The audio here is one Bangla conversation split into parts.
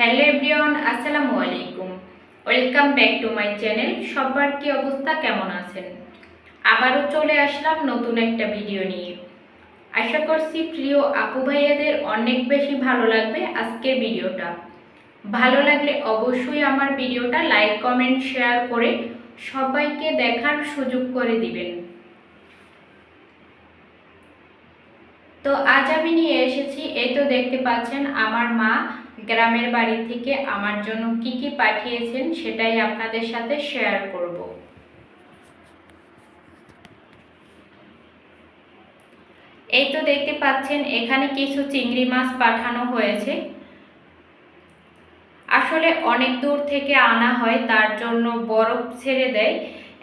হ্যালো এভরিওয়ান, আসসালামু আলাইকুম। Welcome back to my channel. সবার কি অবস্থা? কেমন আছেন? আবারও চলে আসলাম নতুন একটা ভিডিও নিয়ে। আশা করছি প্রিয় আপু ভাইয়াদের অনেক বেশি ভালো লাগবে আজকের ভিডিওটা। ভালো লাগলে অবশ্যই আমার ভিডিওটা লাইক, কমেন্ট, শেয়ার করে সবাইকে দেখার সুযোগ করে দিবেন। তো আজ আমি নিয়ে এসেছি, এই তো দেখতে পাচ্ছেন আমার মা গ্রামের বাড়ি থেকে আমার জন্য কি কি পাঠিয়েছেন সেটাই আপনাদের সাথে শেয়ার করব। এই তো দেখতে পাচ্ছেন, এখানে কিছু চিংড়ি মাছ পাঠানো হয়েছে। আসলে অনেক দূর থেকে আনা হয়, তার জন্য বরফ ছেড়ে দেয়।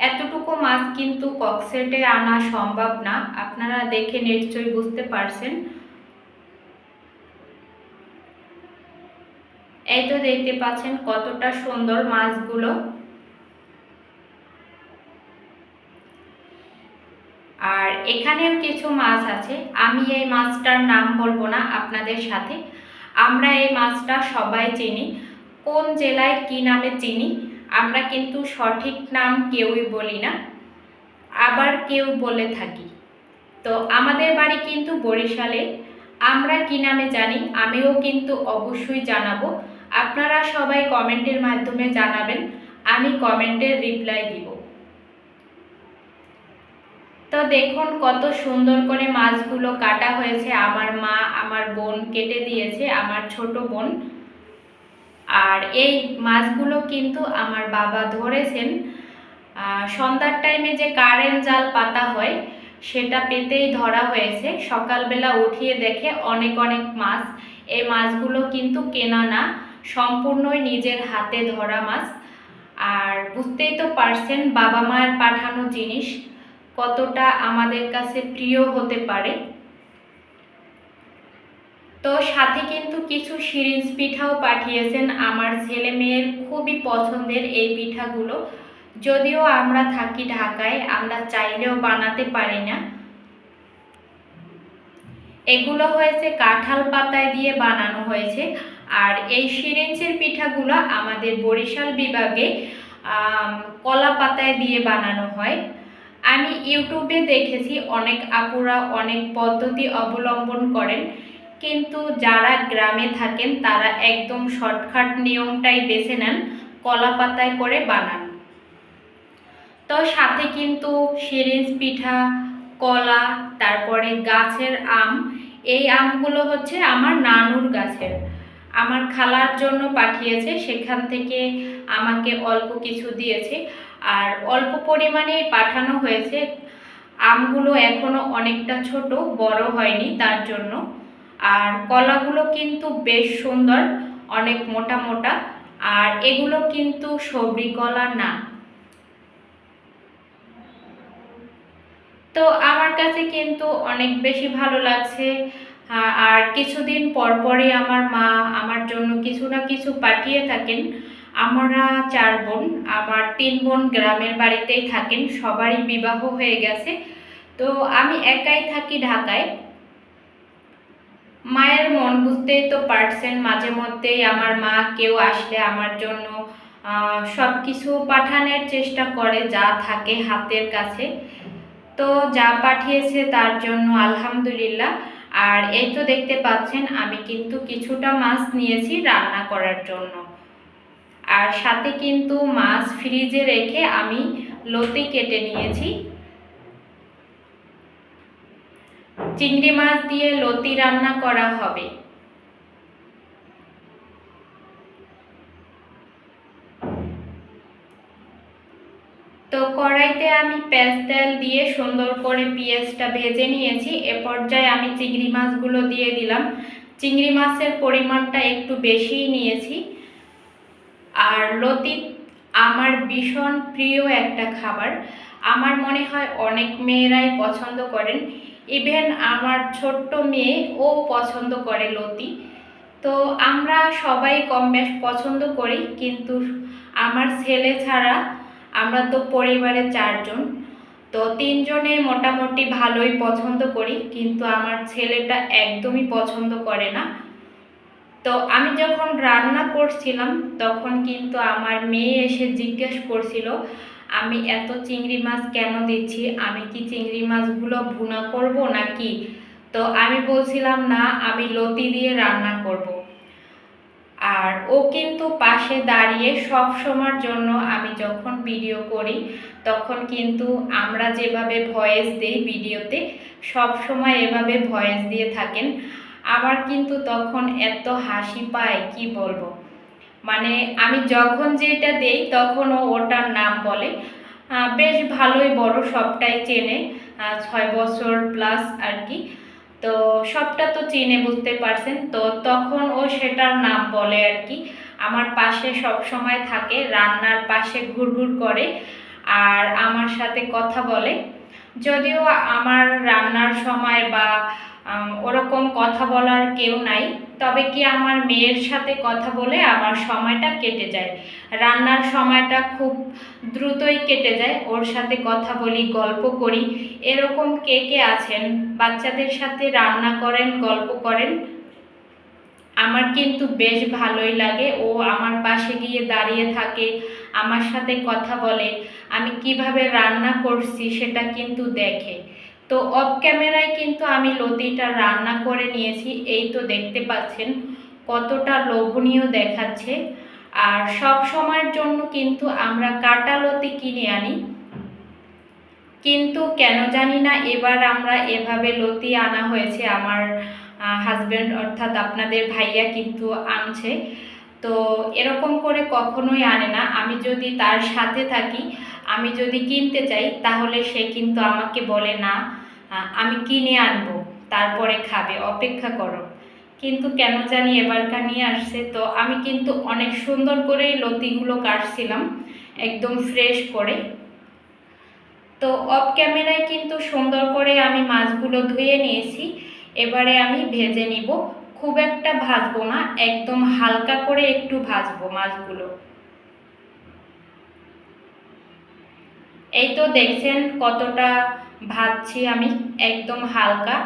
এতটুকু মাছ কিন্তু কক্সেটে আনা সম্ভব না। আপনারা দেখে নিশ্চয়ই বুঝতে পারছেন। এই তো দেখতে পাচ্ছেন কতটা সুন্দর মাছগুলো। আর এখানেও কিছু মাছ আছে, আমি এই মাছটার নাম বলব না আপনাদের সাথে। আমরা এই মাছটা সবাই চিনি, কোন জেলায় কি নামে চিনি, আমরা কিন্তু সঠিক নাম কেউই বলি না, আবার কেউ বলে থাকি। তো আমাদের বাড়ি কিন্তু বরিশালে, আমরা কি নামে জানি, আমিও কিন্তু অবশ্যই জানাব। আপনারা সবাই কমেন্টের মাধ্যমে জানাবেন, আমি কমেন্টের রিপ্লাই দিব। তো দেখুন কত সুন্দর করে মাছগুলো কাটা হয়েছে, আমার মা, আমার বোন কেটে দিয়েছে, আমার ছোট বোন। আর এই মাছগুলো কিন্তু আমার বাবা ধরেছেন। সন্ধ্যার টাইমে যে কারেন্ট জাল পাতা হয়, সেটা পেতেই ধরা হয়েছে। সকালবেলা উঠিয়ে দেখে অনেক অনেক মাছ। এই মাছগুলো কিন্তু কেনা না। সম্পূর্ণই নিজের হাতে ধরা মাছ। আর বুঝতেই তো পারছেন বাবা মায়ের পাঠানো জিনিস কতটা আমাদের কাছে প্রিয় হতে পারে। তো সাথে কিন্তু কিছু সিরিঞ্জ পিঠাও পাঠিয়েছেন আমার ছেলে মেয়ের খুবই পছন্দের এই পিঠাগুলো। যদিও আমরা থাকি ঢাকায়, আমরা চাইলেও বানাতে পারি না। এগুলো হয়েছে কাঁঠাল পাতায় দিয়ে বানানো হয়েছে। আর এই সিরিঞ্জের পিঠাগুলো আমাদের বরিশাল বিভাগে কলা পাতায় দিয়ে বানানো হয়। আমি ইউটিউবে দেখেছি অনেক আপুরা অনেক পদ্ধতি অবলম্বন করেন, কিন্তু যারা গ্রামে থাকেন তারা একদম শর্টকাট নিয়মটাই বেছে নেন, কলা পাতায় করে বানান। তো সাথে কিন্তু সিরিঞ্জ পিঠা, কলা, তারপরে গাছের আম, এই আমগুলো হচ্ছে আমার নানুর গাছের। আমার খালার জন্য পাঠিয়েছে, সেখান থেকে আমাকে অল্প কিছু দিয়েছে। আর অল্প পরিমাণে পাঠানো হয়েছে। আমগুলো এখনও অনেকটা ছোট, বড় হয়নি তার জন্য। আর কলাগুলো কিন্তু বেশ সুন্দর, অনেক মোটা মোটা। আর এগুলো কিন্তু সবরি কলা না। তো আমার কাছে কিন্তু অনেক বেশি ভালো লাগছে। আর কিছুদিন পর পরই আমার মা আমার জন্য কিছু না কিছু পাঠিয়ে থাকেন। আমরা চার বোন, আমার তিন বোন গ্রামের বাড়িতেই থাকেন, সবারই বিবাহ হয়ে গেছে। তো আমি একাই থাকি ঢাকায়। মায়ের মন বুঝতেই তো পারছেন, মাঝে মধ্যেই আমার মা কেউ আসলে আমার জন্য সব কিছু পাঠানোর চেষ্টা করে যা থাকে হাতের কাছে। তো যা পাঠিয়েছে তার জন্য আলহামদুলিল্লাহ। আর এই তো দেখতে পাচ্ছেন, আমি কিন্তু কিছুটা মাছ নিয়েছি রান্না করার জন্য। আর সাথে কিন্তু মাছ ফ্রিজে রেখে আমি লতি কেটে নিয়েছি। চিংড়ি মাছ দিয়ে লতি রান্না করা হবে তো কড়াইতে আমি পেঁয়াজ তেল দিয়ে সুন্দর করে পেঁয়াজটা ভেজে নিয়েছি। এ পর্যায়ে আমি চিংড়ি মাছগুলো দিয়ে দিলাম। চিংড়ি মাছের পরিমাণটা একটু বেশিই নিয়েছি। আর লতি আমার ভীষণ প্রিয় একটা খাবার। আমার মনে হয় অনেক মেয়েরাই পছন্দ করেন। ইভেন আমার ছোট্ট মেয়ে, ও পছন্দ করে লতি। তো আমরা সবাই কম বেশ পছন্দ করি, কিন্তু আমার ছেলে ছাড়া আমরা তো পরিবারে চারজন, তো তিনজনে মোটামুটি ভালোই পছন্দ করি, কিন্তু আমার ছেলেটা একদমই পছন্দ করে না। তো আমি যখন রান্না করছিলাম, তখন কিন্তু আমার মেয়ে এসে জিজ্ঞেস করছিল, আমি এত চিংড়ি মাছ কেন দিচ্ছি? আমি কি চিংড়ি মাছগুলো ভুনা করব নাকি? তো আমি বলছিলাম, না, আমি লতি দিয়ে রান্না করব। আর ও কিন্তু পাশে দাঁড়িয়ে সব সময়ের জন্য আমি যখন ভিডিও করি, তখন কিন্তু আমরা যেভাবে ভয়েস দিই ভিডিওতে, সব সময় এভাবে ভয়েস দিয়ে থাকেন। আমার কিন্তু তখন এত হাসি পায়, কি বলব? মানে আমি যখন যেটা দেই, তখন ও ওটার নাম বলে। বেশ ভালোই বড়, সবটাই চেনে। ছয় বছর প্লাস আর কি। তো সবটা তো চিনে বুঝতে পারছেন। তো তখন ও সেটার নাম বলে আর কি। আমার পাশে সব সময় থাকে, রান্নার পাশে ঘুরঘুর করে আর আমার সাথে কথা বলে। যদিও আমার রান্নার সময় বা ওরকম কথা বলার কেউ নাই। তবে কি আমার মেয়ের সাথে কথা বলে আমার সময়টা কেটে যায়? রান্নার সময়টা খুব দ্রুতই কেটে যায়। ওর সাথে কথা বলি, গল্প করি। এরকম কে কে আছেন? বাচ্চাদের সাথে রান্না করেন, গল্প করেন? আমার কিন্তু বেশ ভালোই লাগে। ও আমার পাশে গিয়ে দাঁড়িয়ে থাকে, আমার সাথে কথা বলে। আমি কীভাবে রান্না করছি সেটা কিন্তু দেখে। তো অফ ক্যামেরায় কিন্তু আমি লতিটা রান্না করে নিয়েছি, এই তো দেখতে পাচ্ছেন কতটা লোভনীয় দেখাচ্ছে। আর সব সময়ের জন্য কিন্তু আমরা কাটা লতি কিনে আনি। কিন্তু কেন জানি না, এবার আমরা এভাবে লতি আনা হয়েছে আমার হাজব্যান্ড অর্থাৎ আপনাদের ভাইয়া কিন্তু আনছে। তো এরকম করে কখনোই আনে না। আমি যদি তার সাথে থাকি আমি যদি কিনতে চাই, তাহলে সে কিন্তু আমাকে বলে, না আমি কিনে আনব, তারপরে খাবে, অপেক্ষা করো। কিন্তু কেন জানি এবারকার নিয়ে আসছে, তো আমি কিন্তু অনেক সুন্দর করে লতিগুলো কাটছিলাম, একদম ফ্রেশ করে। তো অফ ক্যামেরায় কিন্তু সুন্দর করে আমি মাছগুলো ধুয়ে নিয়েছি, এবারে আমি ভেজে নিব। খুব একটা ভাজবো না, একদম হালকা করে একটু ভাজবো মাছগুলো। এই তো দেখছেন কতটা ভাজছি আমি, একদম হালকা।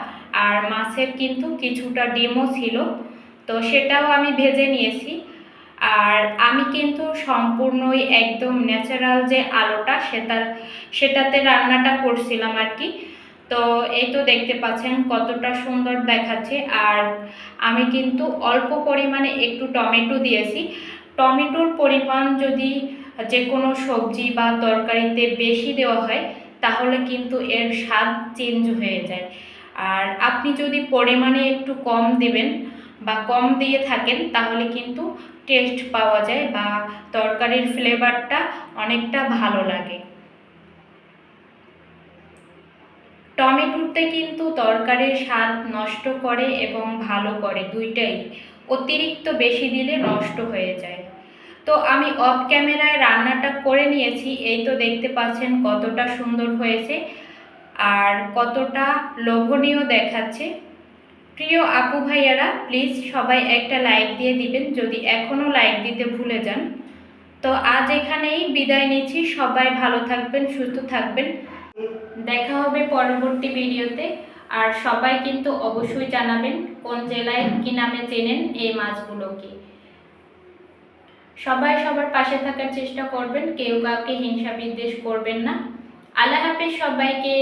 আর মাছের কিন্তু কিছুটা ডিমও ছিল, তো সেটাও আমি ভেজে নিয়েছি। আর আমি কিন্তু সম্পূর্ণই একদম ন্যাচারাল যে আলোটা, সেটা, সেটাতে রান্নাটা করছিলাম আর কি। তো এই তো দেখতে পাচ্ছেন কতটা সুন্দর দেখাচ্ছে। আর আমি কিন্তু অল্প পরিমাণে একটু টমেটো দিয়েছি। টমেটোর পরিমাণ যদি যে কোনো সবজি বা তরকারিতে বেশি দেওয়া হয়, তাহলে কিন্তু এর স্বাদ চেঞ্জ হয়ে যায়। আর আপনি যদি পরিমাণে একটু কম দেবেন বা কম দিয়ে থাকেন, তাহলে কিন্তু টেস্ট পাওয়া যায় বা তরকারির ফ্লেভারটা অনেকটা ভালো লাগে। টমেটোতে কিন্তু তরকারির স্বাদ নষ্ট করে এবং ভালো করে দুইটাই অতিরিক্ত বেশি দিলে নষ্ট হয়ে যায়। তো আমি অফ ক্যামেরায় রান্নাটা করে নিয়েছি, এই তো দেখতে পাচ্ছেন কতটা সুন্দর হয়েছে আর কতটা লোভনীয় দেখাচ্ছে। প্রিয় আপু ভাইয়ারা প্লিজ সবাই একটা লাইক দিয়ে দিবেন, যদি এখনও লাইক দিতে ভুলে যান। তো আজ এখানেই বিদায় নিচ্ছি, সবাই ভালো থাকবেন, সুস্থ থাকবেন। দেখা হবে পরবর্তী ভিডিওতে, আর সবাই কিন্তু অবশ্যই জানাবেন কোন জেলায় কি নামে চেনেন এই মাছগুলোকে। সবাই সবার পাশে থাকার চেষ্টা করবেন, কেউ কাউকে হিংসা বিদ্বেষ করবেন না। আল্লাহ হাফেজ সবাইকে।